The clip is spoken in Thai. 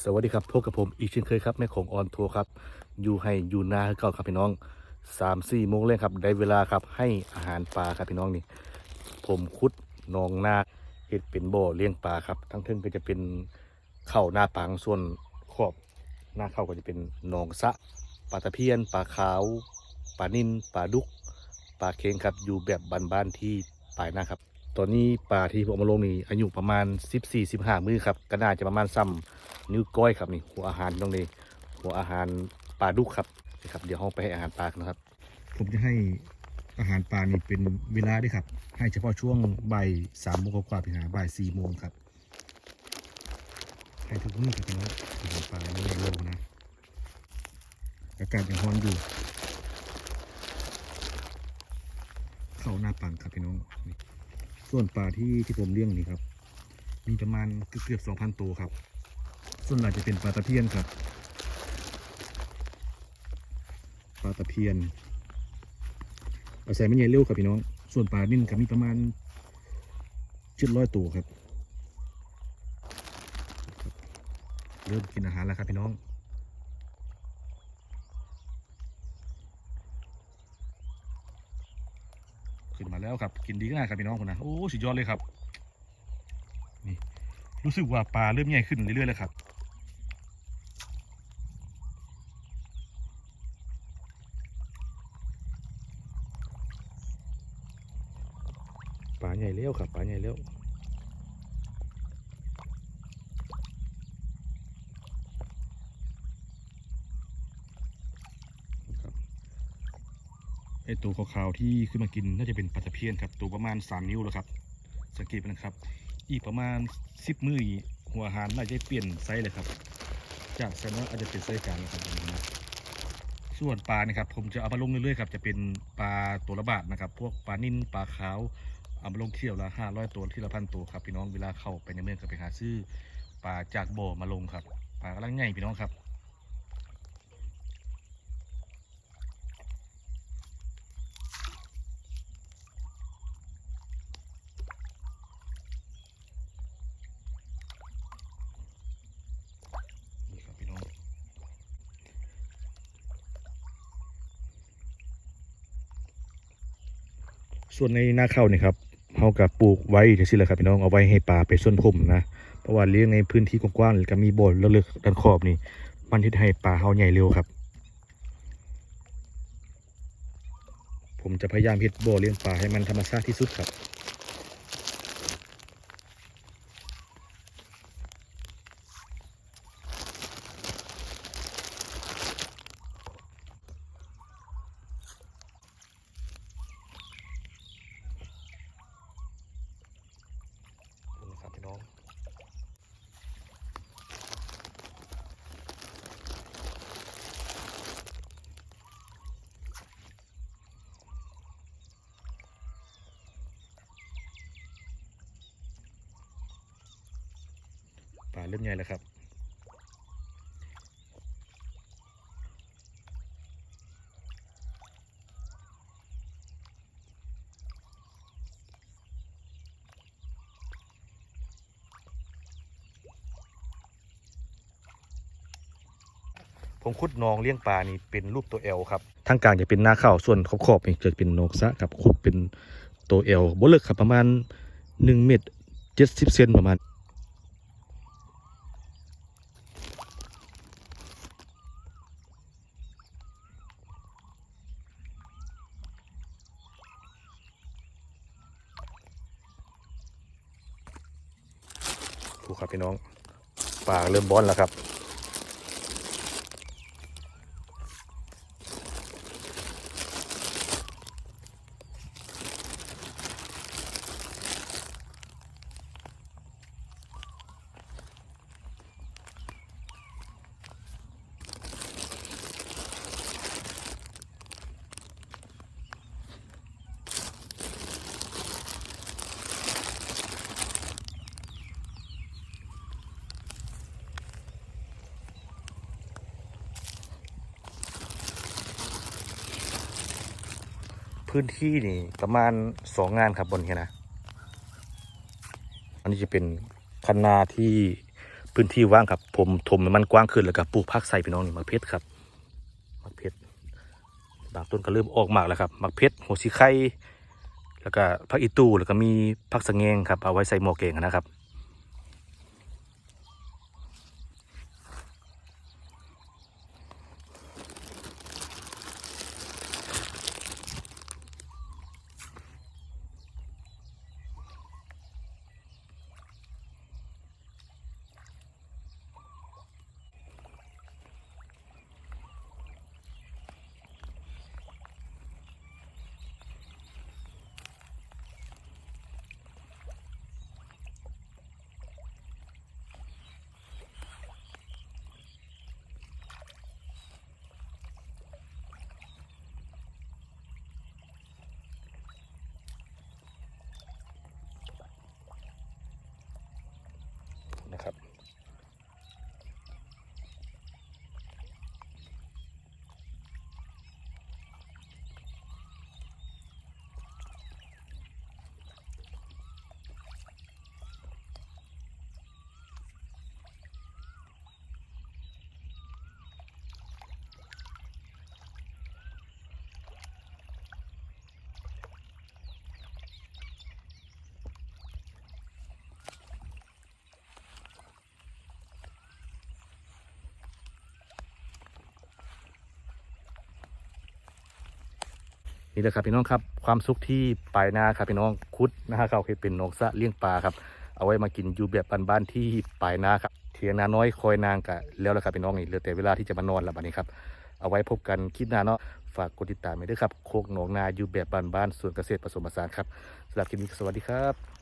สวัสดีครับพบกับผมอีกเช่นเคยครับแม่ของออนทัวร์ครับ อยู่ให้อยู่นาเก่าครับพี่น้องสามสี่โมงเลยครับได้เวลาครับให้อาหารปลาครับพี่น้องนี่ ผมคุดนองนาเห็ดเป็นบ่อเลี้ยงปลาครับ ทั้งทึงก็จะเป็นเข้าหน้าปังส่วนขอบหน้าเข้าก็จะเป็นนองสะปลาตะเพียนปลาขาวปลานินปลาดุกปลาเค็งครับอยู่แบบบ้านๆที่ปลายนาครับ ตอนนี้ปลาที่ผมเอามาลงนี่อายุประมาณ 14-15 มื้อครับก็น่าจะประมาณซ้ำนิ้วก้อยครับนี่หัวอาหารตรงนี้หัวอาหารปลาดุกครับนะครับเดี๋ยวห้องไปให้อาหารปลานะครับ ผมจะให้อาหารปลานี่เป็นเวลาด้วยครับ ให้เฉพาะช่วงบ่ายสามโมงกว่าๆไปหาบ่ายสี่โมงครับ ให้ทุกมื้อครับพี่น้องอาหารปลาไม่ได้โลงนะอากาศยังร้อนอยู่เข้าหน้าปังครับพี่น้องนี่ ส่วนปลาที่ที่ผมเลี้ยงนี่ครับ มีประมาณเกือบสองพันตัวครับ ส่วนใหญ่จะเป็นปลาตะเพียนครับ ปลาตะเพียนอาศัยไม่ใหญ่เร็วครับพี่น้อง ส่วนปลานิ่นครับมีประมาณชุดร้อยตัวครับ เริ่มกินอาหารแล้วครับพี่น้อง ขึ้นมาแล้วครับ กินดีก็น่าครับพี่น้องคนนะโอ้สุดยอดเลยครับ นี่ รู้สึกว่าปลาเริ่มใหญ่ขึ้นเรื่อยๆแล้วครับปลาใหญ่เลี้ยวครับปลาใหญ่เลี้ยว ไอตัวขาวๆที่ขึ้นมากินน่าจะเป็นปลาตะเพียนครับ ตัวประมาณ 3 นิ้วแล้วครับ สังเกตไปนะครับ อีกประมาณ 10 มือหัวหารน่าจะเปลี่ยนไซส์เลยครับ จากไซส์น้อยอาจจะเป็นไซส์กลางนะครับส่วนปลานะครับ ผมจะเอามาลงเรื่อยๆครับจะเป็นปลาตัวละบาทนะครับ พวกปลานิ่นปลาขาวเอามาลงเที่ยวละห้าร้อยตัวที่ละพันตัวครับพี่น้องเวลาเข้าไปในเมืองก็ไปหาซื้อปลาจากบ่อมาลงครับปลากำลังใหญ่พี่น้องครับนี่ครับพี่น้อง ส่วนในนาข้าวนี่ครับเขากับปลูกไว้ที่สิแหละครับพี่น้องเอาไว้ให้ปลาไปส้นพุ่มนะเพราะว่าเลี้ยงในพื้นที่กว้างๆหรือก็มีบ่อเลือกๆด้านขอบนี่ มันที่ให้ปลาเขาใหญ่เร็วครับ ผมจะพยายามเฮ็ดบ่อเลี้ยงปลาให้มันธรรมชาติที่สุดครับ นี่ครับพี่น้อง ปลา เริ่มใหญ่แล้วครับผมขุดนองเลี้ยงปลานี่เป็นรูปตัวเอลครับทางกลางจะเป็นหน้าข้าวส่วนขอบๆนี่จะเป็นนกซะครับขุดเป็นตัวเอลบ่เลิกครับประมาณ1เมตร70เซนประมาณูครับพี่น้องปลาเริ่มบอนแล้วครับ พื้นที่นี่ประมาณสองงานครับบนนี้นะ อันนี้จะเป็นคันนาที่พื้นที่ว่างครับ ผมถมมันกว้างขึ้นแล้วก็ปลูกผักใส่พี่น้องนี่มักเพชรครับมักเพชรบางต้นก็เริ่มออกหมากแล้วครับมักเพชรหัวสีไข่แล้วก็ผักอีตูแล้วก็มีผักสะแงงครับเอาไว้ใส่หม้อแกงนะครับนะครับ นี่แหละครับพี่น้องครับความสุขที่ปลายนาครับพี่น้องคุดนะฮะเขาเคยเป็นนกสะเลี้ยงปลาครับเอาไว้มากินอยู่แบบบ้านๆที่ปลายนาครับเทียงนาน้อยคอยนางกะแล้วละครับพี่น้องนี่เหลือแต่เวลาที่จะมานอนละบัดนี้ครับเอาไว้พบกันคลิปหน้าเนาะฝากกดติดตามไปด้วยครับโคกหนองนาอยู่แบบบ้านๆส่วนเกษตรผสมผสานครับสำหรับคลิปนี้สวัสดีครับ